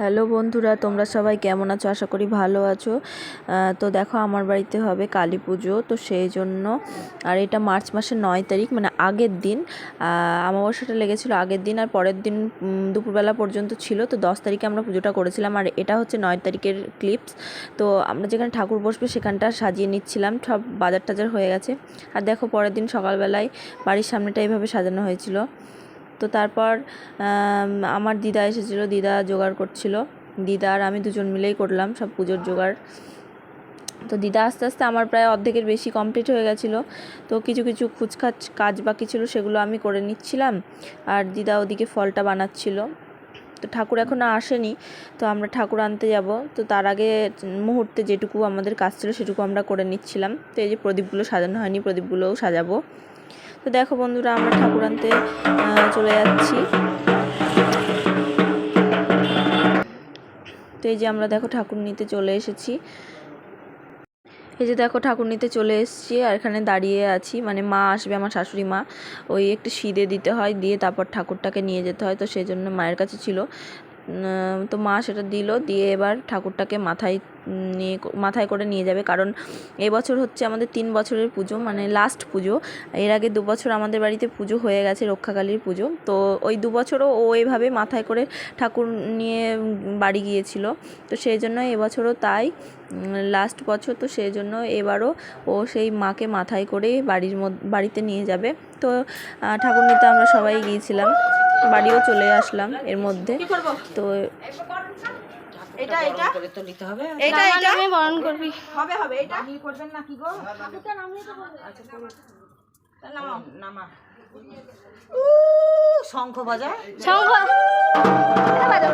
Hello বন্ধুরা, তোমরা সবাই কেমন আছো? আশা করি ভালো আছো। তো দেখো, আমার বাড়িতে হবে কালী পুজো, তো সেই জন্য, আর এটা মার্চ মাসের নয় তারিখ মানে আগের দিন। অমাবস্যাটা লেগেছিল আগের দিন, আর পরের দিন দুপুরবেলা পর্যন্ত ছিল, তো দশ তারিখে আমরা পুজোটা করেছিলাম। আর এটা হচ্ছে নয় তারিখের ক্লিপস তো আমরা যেখানে ঠাকুর বসবে সেখানটা সাজিয়ে নিচ্ছিলাম, সব বাজার টাজার হয়ে গেছে। আর দেখো, পরের দিন সকালবেলায় বাড়ির সামনেটা এইভাবে সাজানো হয়েছিল। তো তারপর আমার দিদা এসেছিল, দিদা জোগাড় করছিল। দিদা আর আমি দুজন মিলেই করলাম সব পুজোর জোগাড়। তো দিদা আস্তে আস্তে আমার প্রায় অর্ধেকের বেশি কমপ্লিট হয়ে গেছিল। তো কিছু কিছু খুচখাচ কাজ বাকি ছিল সেগুলো আমি করে নিচ্ছিলাম। আর দিদা ওদিকে ফলটা বানাচ্ছিল। তো ঠাকুর এখনও আসেনি, তো আমরা ঠাকুর আনতে যাব। তো তার আগে মুহূর্তে যেটুকু আমাদের কাজ ছিল সেটুকু আমরা করে নিচ্ছিলাম। তো এই যে প্রদীপগুলো সাজানো হয়নি, প্রদীপগুলোও সাজাবো। তো দেখো বন্ধুরা, আমরা ঠাকুর আনতে চলে যাচ্ছি। তো এই যে আমরা দেখো ঠাকুর নিতে চলে এসেছি। এই যে দেখো ঠাকুর নিতে চলে এসেছি আর এখানে দাঁড়িয়ে আছি। মানে মা আসবে, আমার শাশুড়ি মা। ওই একটু সিদে দিতে হয়, দিয়ে তারপর ঠাকুরটাকে নিয়ে যেতে হয়। তো সেই জন্য মায়ের কাছে ছিল। তো মা সেটা দিল, দিয়ে এবার ঠাকুরটাকে মাথায় নিয়ে মাথায় করে নিয়ে যাবে। কারণ এবছর হচ্ছে আমাদের তিন বছরের পুজো মানে লাস্ট পুজো। এর আগে দু বছর আমাদের বাড়িতে পুজো হয়ে গেছে, রক্ষাকালীর পুজো। তো ওই দু বছরও ও এভাবে মাথায় করে ঠাকুর নিয়ে বাড়ি গিয়েছিল। তো সেই জন্য এবছরও তাই লাস্ট বছর। তো সেই জন্য এবারও ও সেই মাকে মাথায় করে বাড়ির বাড়িতে নিয়ে যাবে। তো ঠাকুর নিতে আমরা সবাই গিয়েছিলাম। বাড়িও চলে আসলাম এর মধ্যে। তো এটা এটা? করে তো নিতে হবে। এটা এটা? আমি বরণ করবি। হবে হবে এটা? আপনি করবেন না কি গো? নামাও। নামা। উ শঙ্খ বাজা শঙ্খ। এটা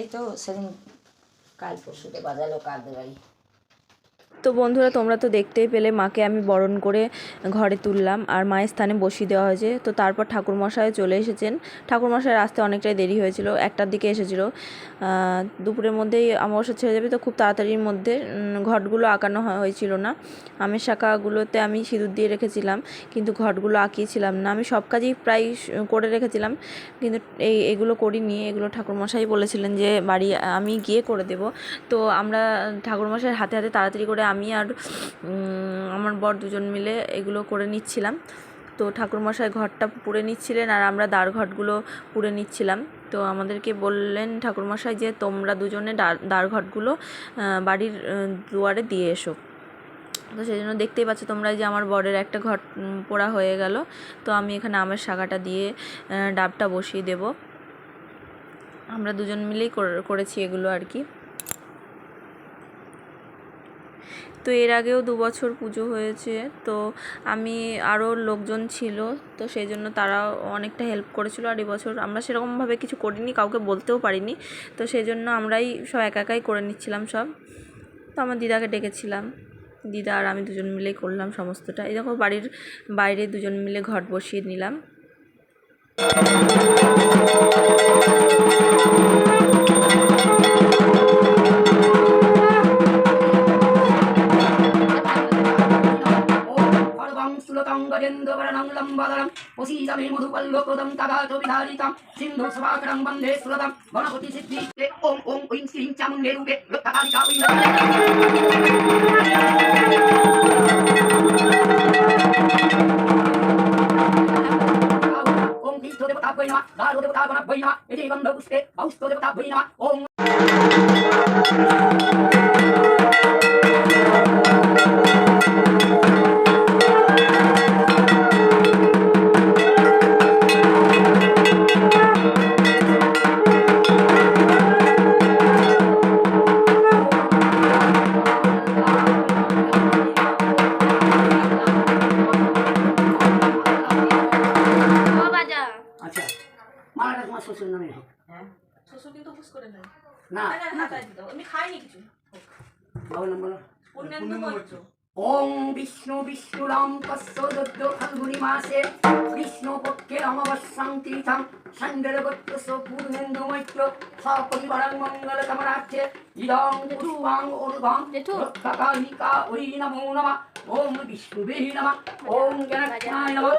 এই তো সেদিন কাল তো বন্ধুরা, তোমরা তো দেখতেই পেলে, মাকে আমি বরণ করে ঘরে তুললাম আর মায়ের স্থানে বসিয়ে দেওয়া হয়েছে। তো তারপর ঠাকুরমশাই চলে এসেছেন। ঠাকুরমশাই আসতে অনেকটাই দেরি হয়েছিল, একটার দিকে এসেছিল। দুপুরের মধ্যেই অমাবস্যা ছেড়ে যাবে, তো খুব তাড়াতাড়ির মধ্যে ঘটগুলো আঁকানো হয়- হয়েছিল না। আমের শাখাগুলোতে আমি সিঁদুর দিয়ে রেখেছিলাম, কিন্তু ঘটগুলো আঁকিয়েছিলাম না। আমি সব কাজই প্রায় করে রেখেছিলাম, কিন্তু এই, এগুলো করিনি। এগুলো ঠাকুরমশাই বলেছিলেন যে, বাড়ি, আমি গিয়ে করে দেব। তো আমরা ঠাকুরমশাইয়ের হাতে হাতে তাড়াতাড়ি করে আমি আর আমার বর দুজন মিলে এগুলো করে নিচ্ছিলাম। তো ঠাকুরমশাই ঘরটা পুড়ে নিচ্ছিলেন আর আমরা দ্বার ঘটগুলো পুড়ে নিচ্ছিলাম। তো আমাদেরকে বললেন ঠাকুরমশাই যে, তোমরা দুজনে দ্বার দ্বার ঘটগুলো বাড়ির দুয়ারে দিয়ে এসো। তো সেই জন্য দেখতেই পাচ্ছ তোমরা যে আমার বরের একটা ঘট পোড়া হয়ে গেল। তো আমি এখানে আমের শাখাটা দিয়ে ডাবটা বসিয়ে দেব। আমরা দুজন মিলেই করে- করেছি এগুলো আর কি। তো এর আগেও দু বছর পুজো হয়েছে, তো আমি আরও লোকজন ছিল, তো সেই জন্য তারা অনেকটা হেল্প করেছিল আর এবছর আমরা সেরকমভাবে কিছু করিনি, কাউকে বলতেও পারিনি, তো সেই জন্য আমরাই সব একা একাই করে নিচ্ছিলাম সব। তো আমার দিদাকে ডেকেছিলাম, দিদা আর আমি দুজন মিলেই করলাম সমস্তটা। এই দেখো বাড়ির বাইরে দুজন মিলে ঘট বসিয়ে নিলাম। खगेन्द्रवरणं लम्बदलं वशीदमे मधुवल्लभकृदं तगाधविधारितं सिन्धुस्वाकरं वंदे सुरदं गणपतिसिद्धि ॐ ॐ ऐं श्रीं चामुण्डे रूपे लुप्तकालिका ॐ देवताभ्यै नमः दारुदेवतागणभ्यै नमः, यदि गन्धपुष्पे औष्ठदेवताभ्यै नमः ॐ না না না হাতায় দিত আমি খাইনি কিছু। বাবার বলো ওম বিষ্ণু বিষ্ণুরাম কস্য দদ্য ফাল্গুনি মাসে বিষ্ণু পক্ষে অমাবস্যাং তীর্থং সন্ডের গোত্রস্য পূর্ণেন্দু মৈত্র সপরিবারাং মঙ্গল কামনার্থে ইদং পূর্বাং অনুভাং রক্ষাকালিকা ওই নমো নমঃ। ওম বিষ্ণুবে নমঃ। ওম ওম নমো।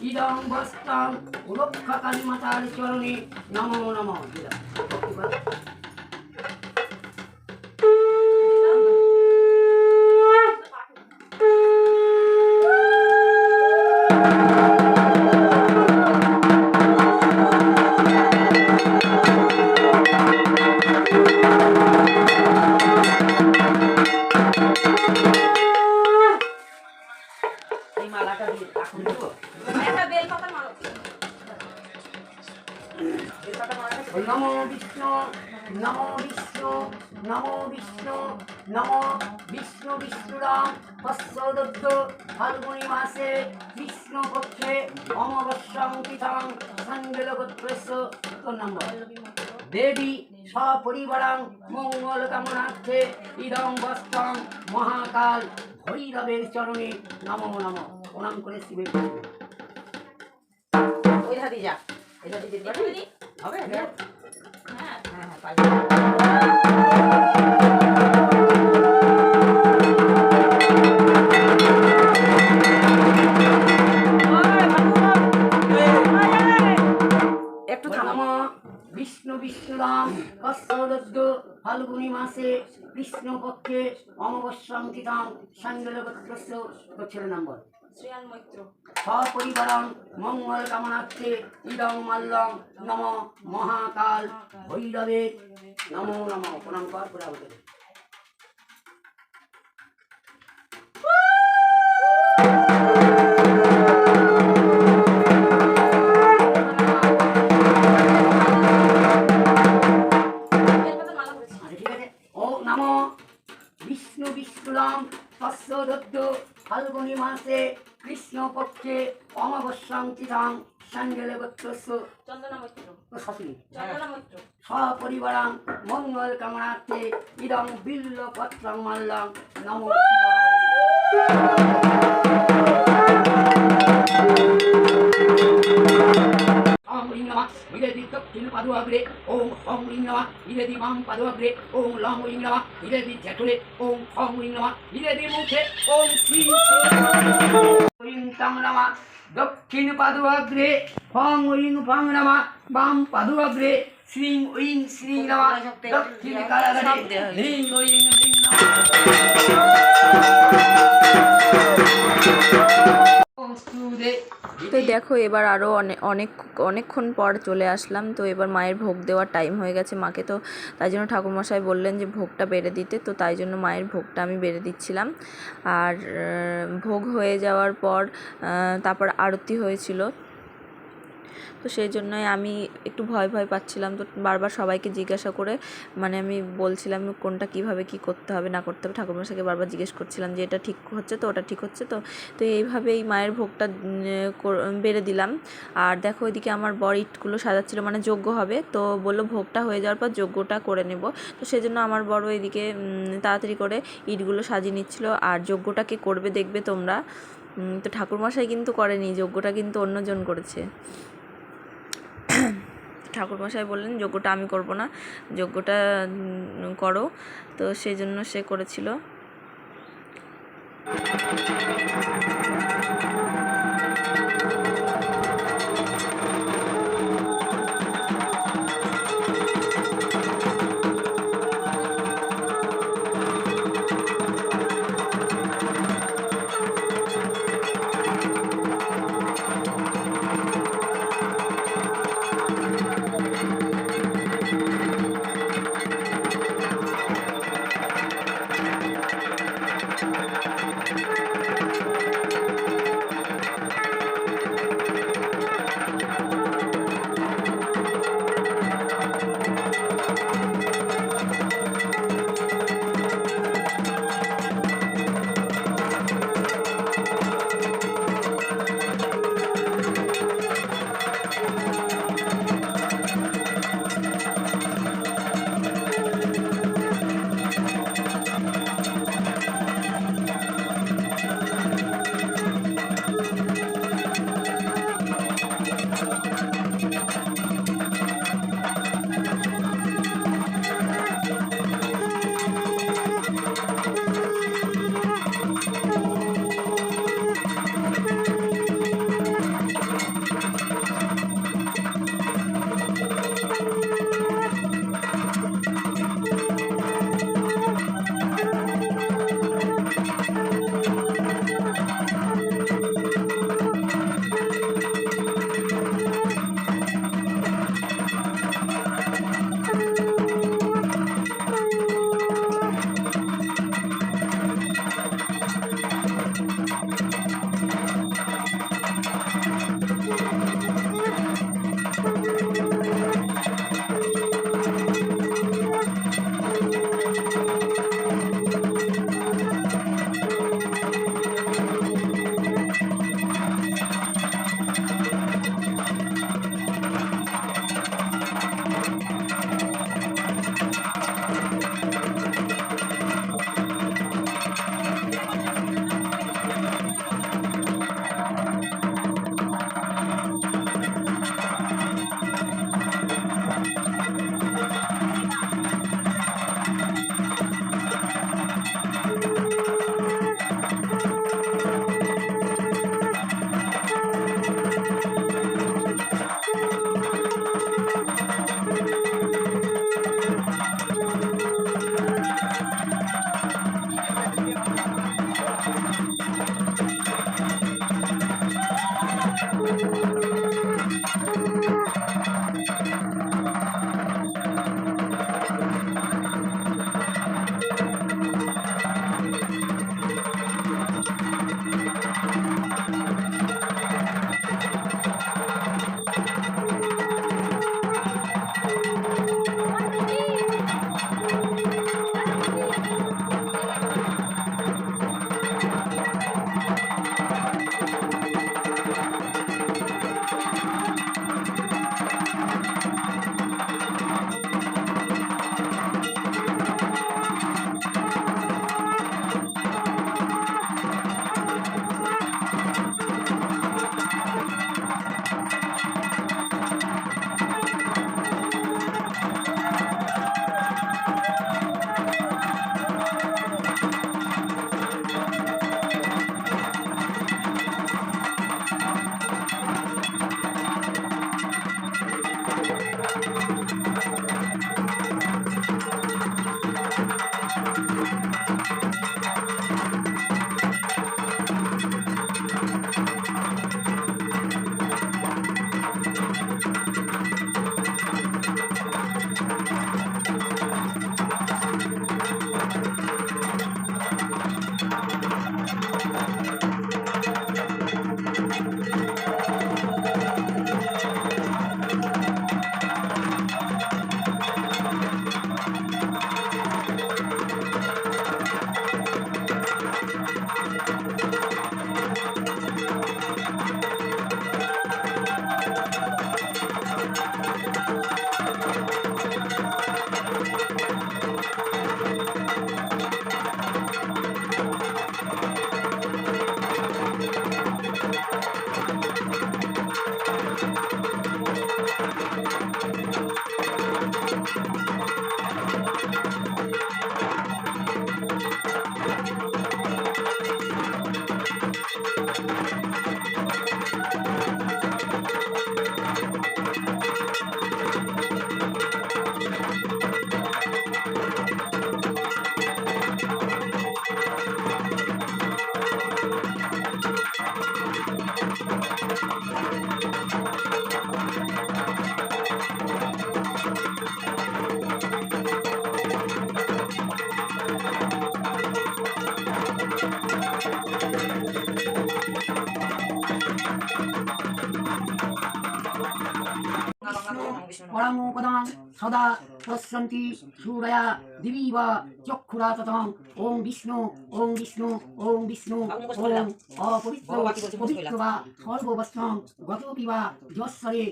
ইদং বস্তাং রক্ষা কালী মাতার চরণে নমো নমঃ। অমাবস্যাং পিতাং সঙ্গেল তোর নাম দেবী সপরিবারাং মঙ্গল কামনার্থে ইদং বস্তাং মহাকাল ভৈরবের চরণে নমো নমঃ। প্রণাম করে শিবের ওই হাতি যা। এই দিতে পারবি হবে? হ্যাঁ। হ্যাঁ হ্যাঁ পারবি বিশ্বরাম বিষ্ণুরাম কস্তদদ্য ফাল্গুনি মাসে কৃষ্ণপক্ষে অমাবস্যাং তিথাং সাঙ্গলগোত্রস্য গোত্রের নম্বর। সপরিবারং মঙ্গল কামনার্থে ইদং মাল্লং নম মহাকাল ভৈরবে। নমো নম। প্রণাম কর। বিষ্ণু বিষ্ণুরাম দত্ত ফাল্গুনি মাসে কৃষ্ণপক্ষে অমাবস্যাং তিথাং সাঙ্গেলে গোত্রস্য সপরিবারাং মঙ্গল কামনার্থে ইদং বিল্ল পত্রং মাল্যং নম নমঃ ইরেদি দক্ষিণ পাদুয়াগ্রে ওম হং রিং নমঃ ইরেদি বাম পাদুয়াগ্রে ওম লং রিং নমঃ ইরেদি জ্যাঠুরে ওম হং রিং নমঃ ইরেদি মুখে ওম শ্রী রিং তাং নমঃ দক্ষিণ পাদুয়াগ্রে ফং রিং ফং নমঃ বাম পাদুয়াগ্রে শ্রীং ঐং শ্রী নমঃ দক্ষিণ কারাগারে রিং ঐং রিং নমঃ তো দেখো, এবার আরও অনেক অনেক, অনেকক্ষণ পর চলে আসলাম। তো এবার মায়ের ভোগ দেওয়ার টাইম হয়ে গেছে। মাকে তো তাই জন্য ঠাকুরমশাই বললেন যে, ভোগটা বেড়ে দিতে। তো তাই জন্য মায়ের ভোগটা আমি বেড়ে দিচ্ছিলাম। আর ভোগ হয়ে যাওয়ার পর তারপর আরতি হয়েছিল। তো সেই জন্যই আমি একটু ভয় ভয় পাচ্ছিলাম। তো বারবার সবাইকে জিজ্ঞাসা করে মানে আমি বলছিলাম কোনটা কীভাবে কি করতে হবে, না করতে হবে। ঠাকুরমশাইকে বারবার জিজ্ঞেস করছিলাম যে, এটা ঠিক হচ্ছে তো, ওটা ঠিক হচ্ছে তো? তো এইভাবেই মায়ের ভোগটা বেড়ে দিলাম। আর দেখো ওইদিকে আমার বর ইটগুলো সাজাচ্ছিল মানে যজ্ঞ হবে। তো বলল ভোগটা হয়ে যাওয়ার পর যজ্ঞটা করে নেব। তো সেজন্য আমার বড় ওইদিকে তাড়াতাড়ি করে ইটগুলো সাজিয়ে নিচ্ছিল। আর যজ্ঞটা কে করবে দেখবে তোমরা? তো ঠাকুরমশাই কিন্তু করেনি যজ্ঞটা কিন্তু অন্যজন করেছে। ঠাকুরমশাই বললেন যোগ্যটা আমি করব না যজ্ঞটা করো। তো সেই জন্য সে করেছিল। সদা পশ্যন্তি সূরয়া দিবিব চক্ষুরা ততং ওং বিষ্ণু ওং বিষ্ণু ওং বিষ্ণু ওং অপবিত্র পবিত্র বা সর্ববস্ত্রং গতপি বা যশ্বরে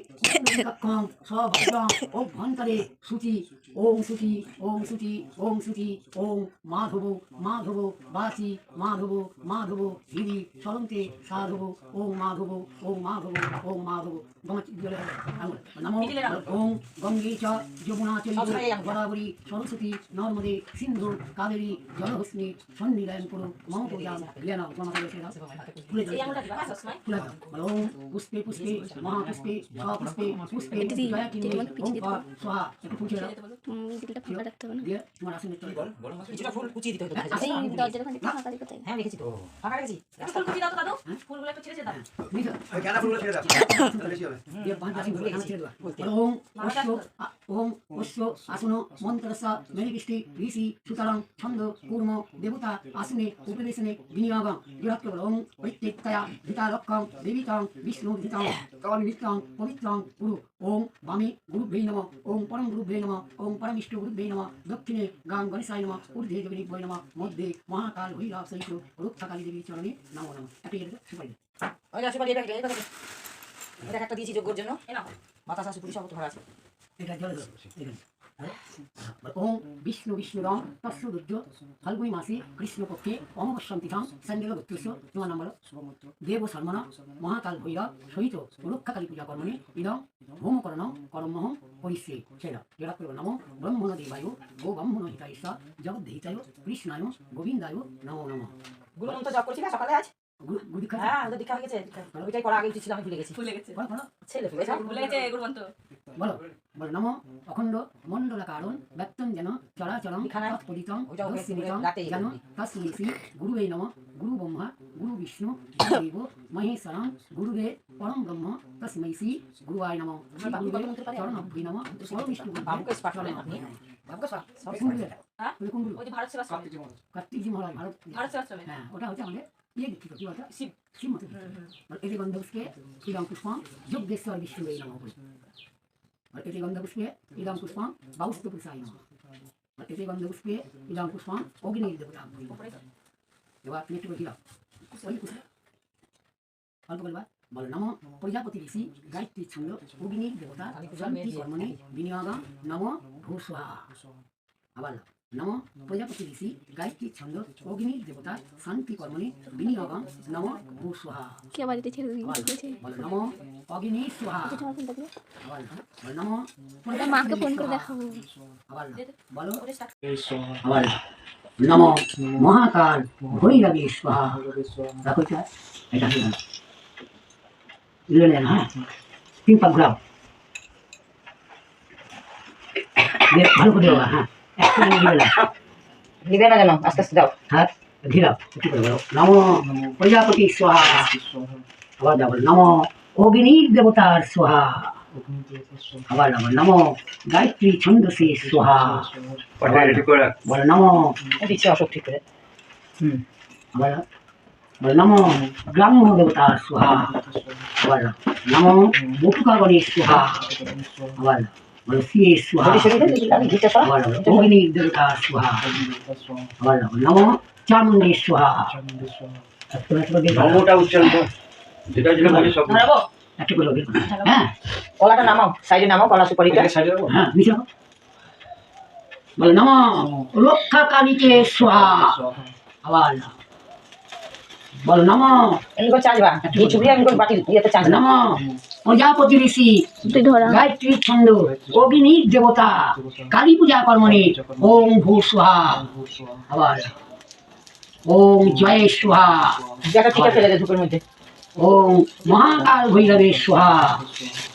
কক্ষং সভদ্রং অভ্যন্তরে শুচি ওং শুচি ওং শুচি ওং শুচি ওং মাধব মাধব বাচি মাধব মাধব হিরি সরন্তে সাধব ওং মাধব ওং মাধব ওং মাধব। নমো ওং গঙ্গে চ যমুনা চৈব গোদাবরী সরস্বতী নর্মদে সিন্ধু কাবেরী জলহস্মি সন্নিলয়ন করু মম পূজাম জ্ঞান ফুলে এই আঙুলটা দিবা সবসময় ফুলে পুষ্পে পুষ্পে মহাপুষ্পে স্বপুষ্পে পুষ্পে জয়া কিনে ওং পর একটু পুজো দিলটা ফাঁকা রাখতে হবে না? দিয়ে তোমার আসনে চলে যাও কিছুটা ফুল কুচিয়ে দিতে হবে এই দরজার ওখানে ফাঁকা দিতে হবে হ্যাঁ রেখেছি তো। ফাঁকা রেখেছি। ফুল কুচি দাও তো দাদু ফুলগুলো একটু ছিঁড়ে দাও বুঝছ কেন ফুলগুলো ছেড়ে দাও। বেশি হবে। দিয়ে পাঁচ আসন ঘুরে ছেড়ে দেওয়া ওং অশ্ব আ- অশ্ব আসন মন্ত্রস্য মেনিকৃষ্টি ঋষি সুতরাং ছন্দ কূর্ম দেবতা আসনে উপবেশনে বিনিয়োগং বিরক্ত ওং প্রত্যেকতয়া ধৃতারক্ষং দেবিতং বিষ্ণু ধৃতং তন্বিতং পবিত্রং গুরু ওং বামে গুরুভ্যৈ নম ওং পরম গুরুভ্যৈ নম ওং পরমিষ্ট গুরুভ্যৈ নম দক্ষিণে গাং গণেশায় নম ঊর্ধ্বে বই নম মধ্যে মহাকাল ভৈরব সহিত রক্ষাকালী দেবীর চরণে নম নম একটা ইয়ে সুপারি সুপারি এটা এটা এটা এটা একটা দিয়েছি যোগ্যর জন্য। বাতাস নাও। পুলিশ অবত সব ধরা আছে। এটা জল। ওম বিষ্ণু বিষ্ণুরম তস্যুদ্য ফাল্গুনি মাসে কৃষ্ণপক্ষে অমাবস্যন্তিথাং স্যান্ডেল গোত্রস্য তোমার নাম্বার দেব শর্মণ মহাকাল ভৈরব সহিত রক্ষাকালী পূজা কর্মণি ইদম হোমকরণ করমহম পরিশ্রী সেরা করব নম ব্রহ্মণ দেবায় গো ব্রহ্মণ হিতায় জগদ্ধিতায় কৃষ্ণায় গোবিন্দায় নমো নম গুরু মন্ত্র জপ করছি না সকালে আজ হ্যাঁ ওদের দীক্ষা হয়ে গেছে। ওইটাই করা আগে ছিল আমি ভুলে গেছি। ফুলে গেছে। বলো বলো। ছেলে ভুলে গেছে। ভুলে গেছে গুরুমন্ত্র বলো বলো। নম অখণ্ড মণ্ডল কারণ ব্যক্তম যেন চরাচরম তৎপরিতম ওইটা ওকে দর্শনিতম রাতে যেন করবি। শ্রী গুরুবে নম গুরু ব্রহ্মা গুরু বিষ্ণু দেব মহেশ্বরম গুরুবে পরম ব্রহ্ম তস্मै শ্রী গুরুবায় নম। গুরুবে? চরণাভ্যৈ নম পরম বিষ্ণু বাবুকে করেন আপনি। বাবুকে সব? হ্যাঁ? ওই যে ভারত সেবাশ্রম। কার্তিকজি মহারাজ ভারত ভারত সেবাশ্রমে। হ্যাঁ ওটা হচ্ছে আমাদের এটি গন্ধপুষ্পে শ্রীরাম পুষ্পম যজ্ঞেশ্বর বিষ্ণু এই নম এটি গন্ধপুষ্পে ইদম পুষ্পম বাউস্ত পুরুষায় নম এটি গন্ধপুষ্পে ইদম পুষ্পম অগ্নির দেবতা এবার তুমি একটু কুসুম অল্প বলবা বলো নম প্রজাপতি ঋষি গায়ত্রী ছন্দ অগ্নির দেবতা শান্তি কর্মণি বিনিয়োগম নম ভূস্বাহা আবার নম প্রজাপতি ঋষি গায়ত্রী ছন্দ অগ্নির দেবতা শান্তি কর্মণি বিনিয়োগম নম ভূস্বাহা কে বাড়িতে ছেড়ে দিন বলো নম অগ্নি বলো নম মাকে ফোন করে দেখাবো আবার বলো আবার নম মহাকাল ভৈরবী রাখো এটা হ্যাঁ? ঘুরাও। ভালো করে হ্যাঁ? নিবে না কেন আস্তে আস্তে দাও করে বলো নম প্রজাপতি স্বাহা আবার যাব নম অগ্নির দেবতার স্বাহা আবার যাব নম গায়ত্রী ছন্দসে স্বাহা বলো নম দিচ্ছে অশোক ঠিক করে হুম আবার বলো নম গ্রাম্য দেবতা স্বাহা আবার নম আবার নম চামুণ্ডী স্বাহা একটু একটু করে দিয়ে দাও। নমটা উচ্চারণ কর। যেটা যেটা বলি সব ধরাবো? একটু করে। হ্যাঁ। কলাটা নামাও সাইডে নামাও কলা সুপারিটা এটাকে হ্যাঁ নিচে রাখো। বলো রক্ষা কালীকে স্বাহা আবার বলো নম। করে এই চুবড়ি আমি বাটি ইয়েতে চাঁচবা নম। প্রজাপতি ঋষি গায়ত্রী ছন্দ অগ্নির দেবতা কালী পূজা কর্মণি ওম ভূ সুহা। আবার ওম জয় সুহা। ওম মহাকাল ভৈরবে স্বাহা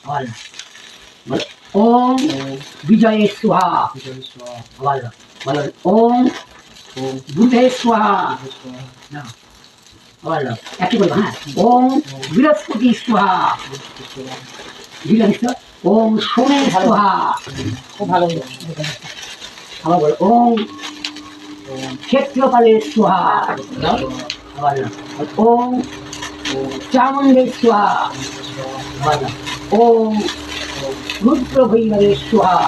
আবার ওম বিজয় বলো, ওম বুধে স্বাহা আবার একই বলব হ্যাঁ? ওম বৃহস্পতি স্বাহা। বৃহস্পতি ওম সোমে স্বাহা। খুব ভালো আবার বলো ওম ক্ষেত্রপালে স্বাহা। আবার ওম চামুণ্ডে স্বাহা। আবার ওম রুদ্র ভৈরবে স্বাহা।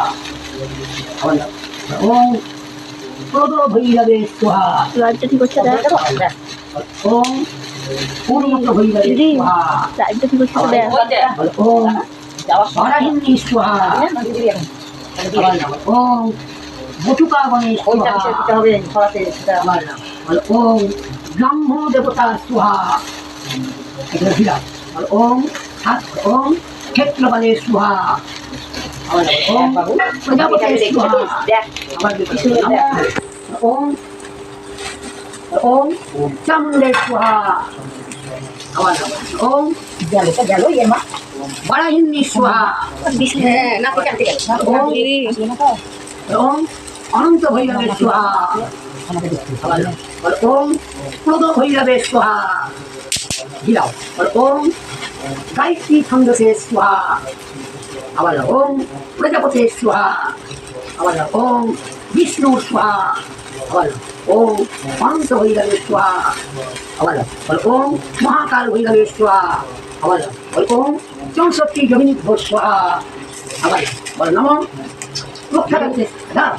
আবার ওম প্রদ ভৈরবে স্বাহা। লাইটটা ঠিক হচ্ছে দেখ। ওম পূর্ণত বলো ওম বারাহিনী স্বাহা ওম বটুকা। বলো ওম ব্রহ্ম দেবতা স্বাহা ওম ওম ক্ষেত্রপালে স্বাহা ওম প্রজাপতি স্বাহা ওম ওম চামুণ্ডে স্বাহা আবার। ওম গেল তো গেল ইয়ে মা। স্বাহা হ্যাঁ আছে ওম অনন্ত ভৈরবে স্বাহা আবার নাও। বলো ওম প্রদ ভৈরবে স্বাহা দিলাও ওম গায়ত্রী ছন্দসে স্বাহা আবার ওম প্রজাপতি স্বাহা আবার ওম বিষ্ণু স্বাহা আবার। ওম অনন্ত ভৈরবে স্বাহা আবার। বলো, ওম মহাকাল ভৈরবে স্বাহা আবার। বলো, ওম চৌষট্টি জমিনী ঘোষ স্বাহা আবার। বলো, নম রক্ষাকান্তে দাও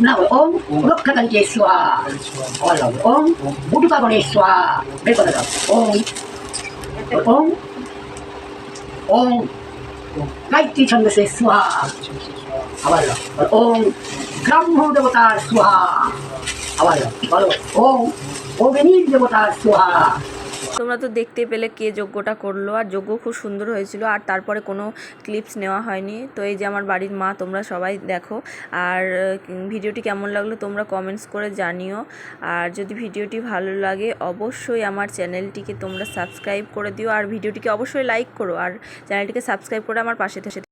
না ওম রক্ষাকান্তে স্বাহা আবার ওম বুটুকাগণে স্বাহা বের করে দাও ওম আবার বলো অগ্নির তোমরা তো দেখতে পেলে কে যজ্ঞটা করল, আর যজ্ঞ খুব সুন্দর হয়েছিল, আর তারপরে কোনো ক্লিপস নেওয়া হয়নি। তো এই যে আমার বাড়ির মা, তোমরা সবাই দেখো। আর ভিডিওটি কেমন লাগল তোমরা কমেন্টস করে জানিও। আর যদি ভিডিওটি ভালো লাগে, অবশ্যই আমার চ্যানেলটিকে তোমরা সাবস্ক্রাইব করে দিও। আর ভিডিওটিকে অবশ্যই লাইক করো। আর চ্যানেলটিকে সাবস্ক্রাইব করে আমার পাশে থেকে